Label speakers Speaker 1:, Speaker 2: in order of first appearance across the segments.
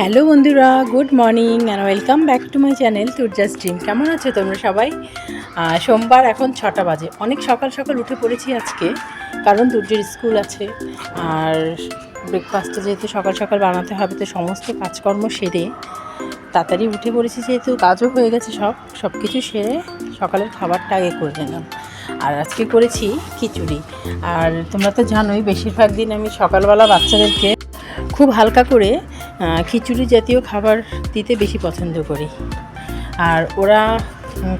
Speaker 1: Hello বন্ধুরা, good morning and welcome back to my channel Turja stream কেমন আছো তোমরা সবাই? সোমবার এখন ছটা বাজে। অনেক সকাল সকাল উঠে পড়েছি আজকে, কারণ দুর্যের স্কুল আছে। আর ব্রেকফাস্টটা যেহেতু সকাল সকাল বানাতে হবে, তো সমস্ত কাজকর্ম সেরে তাড়াতাড়ি উঠে পড়েছি যেহেতু কাজও হয়ে গেছে সব সব কিছু সেরে সকালের খাবারটা আগে করে নিলাম। আর আজকে করেছি খিচুড়ি। আর তোমরা তো জানোই, বেশিরভাগ দিন আমি সকালবেলা বাচ্চাদেরকে খুব হালকা করে খিচুড়ি জাতীয় খাবার দিতে বেশি পছন্দ করি। আর ওরা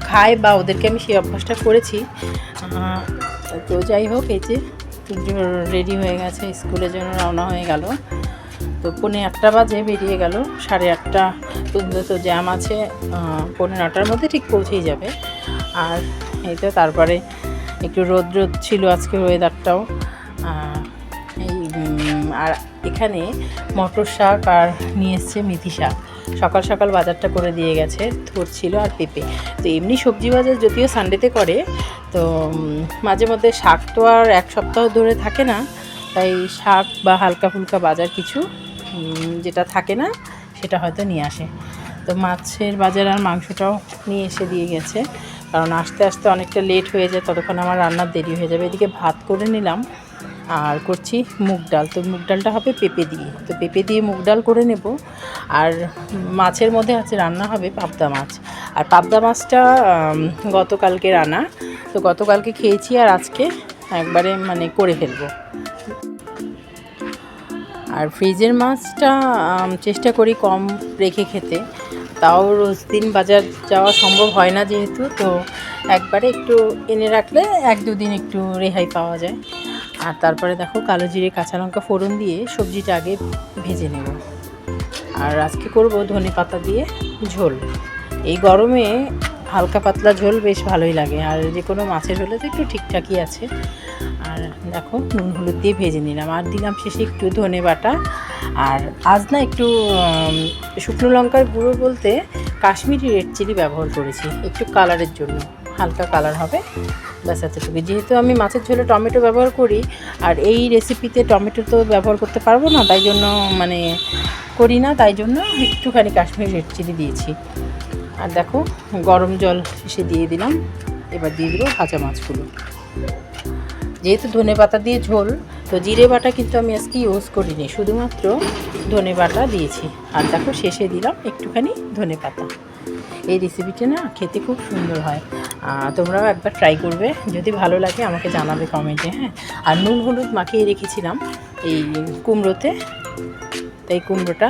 Speaker 1: খায় বা ওদেরকে আমি সেই অভ্যাসটা করেছি। তো যাই হোক এই যে রেডি হয়ে গেছে স্কুলের জন্য রওনা হয়ে গেল। তো পৌনে আটটা বাজে বেরিয়ে গেল সাড়ে আটটা পর্যন্ত জ্যাম আছে। আহ, পৌনে নটার মধ্যে ঠিক পৌঁছেই যাবে। আর এই তো তারপরে একটু রোদ রোদ ছিল আজকে ওয়েদারটাও আর এখানে মটর শাক আর নিয়ে এসছে মেথি শাক। সকাল সকাল বাজারটা করে দিয়ে গেছে থোর ছিল আর পেঁপে। তো এমনি সবজি বাজার যদিও সানডেতে করে, তো মাঝে মধ্যে শাক তো আর এক সপ্তাহ ধরে থাকে না, তাই শাক বা হালকা ফুলকা বাজার কিছু যেটা থাকে না, সেটা হয়তো নিয়ে আসে। তো মাছের বাজার আর মাংসটাও নিয়ে এসে দিয়ে গেছে, কারণ আস্তে আস্তে অনেকটা লেট হয়ে যায়, ততক্ষণ আমার রান্নার দেরি হয়ে যাবে। এদিকে ভাত করে নিলাম আর করছি মুগ ডাল। তো মুগ ডালটা হবে পেঁপে দিয়ে। তো পেঁপে দিয়ে মুগ ডাল করে নেব। আর মাছের মধ্যে আছে রান্না হবে পাবদা মাছ। আর পাবদা মাছটা গতকালকে রান্না। তো গতকালকে খেয়েছি আর আজকে একবারে মানে করে ফেলব। আর ফ্রিজের মাছটা চেষ্টা করি কম রেখে খেতে। তাও রোজ দিন বাজার যাওয়া সম্ভব হয় না যেহেতু। তো একবারে একটু এনে রাখলে এক দুদিন একটু রেহাই পাওয়া যায়। আর তারপরে দেখো কালো জিরে, কাঁচা লঙ্কা ফোড়ন দিয়ে সবজিটা আগে ভেজে নেব। আর আজকে করব ধনে পাতা দিয়ে ঝোল। এই গরমে হালকা পাতলা ঝোল বেশ ভালোই লাগে। আর যে কোনো মাছের ঝোলে তো একটু ঠিকঠাকই আছে। আর দেখো নুন হলুদ দিয়ে ভেজে নিলাম। আর দিলাম শেষে একটু ধনে বাটা। আর আজ না একটু শুকনো লঙ্কার গুঁড়ো বলতে কাশ্মীরি রেড চিলি ব্যবহার করেছি। একটু কালারের জন্য। হালকা কালার হবে। ব্যাস এতটুকু যেহেতু আমি মাছের ঝোলে টমেটো ব্যবহার করি, আর এই রেসিপিতে টমেটো তো ব্যবহার করতে পারব না, তাই জন্য মানে করি না, তাই জন্য একটুখানি কাশ্মীর রেড চিলি দিয়েছি। আর দেখো, গরম জল শেষে দিয়ে দিলাম। এবার দিয়ে দিব ভাজা মাছগুলো। যেহেতু ধনে পাতা দিয়ে ঝোল, তো জিরে বাটা কিন্তু আমি আজকে ইউজ করিনি, শুধুমাত্র ধনে বাটা দিয়েছি। আর দেখো, শেষে দিলাম একটুখানি ধনে পাতা। এই রেসিপিটা না খেতে খুব সুন্দর হয়। তোমরাও একবার ট্রাই করবে। যদি ভালো লাগে, আমাকে জানাবে কমেন্টে হ্যাঁ? আর নুন হলুদ মাখিয়ে রেখেছিলাম এই কুমড়োতে। তাই কুমড়োটা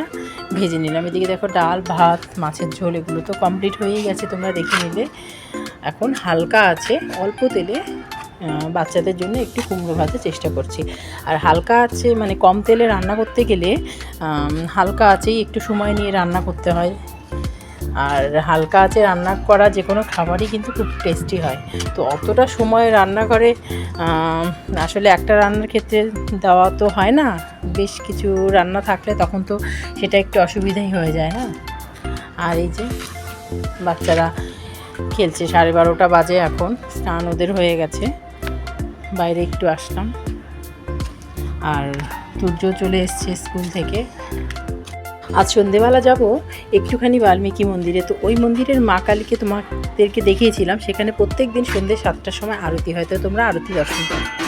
Speaker 1: ভেজে নিলাম। এদিকে দেখো ডাল, ভাত, মাছের ঝোল, এগুলো তো কমপ্লিট হয়েই গেছে, তোমরা দেখে নিলে। এখন হালকা আছে, অল্প তেলে বাচ্চাদের জন্য একটু কুমড়ো ভাজার চেষ্টা করছি। আর হালকা আছে মানে কম তেলে রান্না করতে গেলে হালকা আছেই, একটু সময় নিয়ে রান্না করতে হয়। আর হালকা আছে রান্না করা যে কোনো খাবারই কিন্তু খুব টেস্টি হয়। তো অতটা সময় রান্নাঘরে আসলে একটা রান্নার ক্ষেত্রে দেওয়া তো হয় না, বেশ কিছু রান্না থাকলে তখন তো সেটা একটু অসুবিধাই হয়ে যায় না আর এই যে বাচ্চারা খেলছে, সাড়ে বারোটা বাজে এখন, স্নান ওদের হয়ে গেছে, বাইরে একটু আসলাম। আর সূর্য চলে এসছে স্কুল থেকে। আজ সন্ধেবেলা যাব, একটুখানি বাল্মীকি মন্দিরে। তো ওই মন্দিরের মা কালীকে তোমাদেরকে দেখিয়েছিলাম, সেখানে প্রত্যেক দিন সন্ধ্যে সাতটার সময় আরতি হয়। তো তোমরা আরতি দর্শন করো।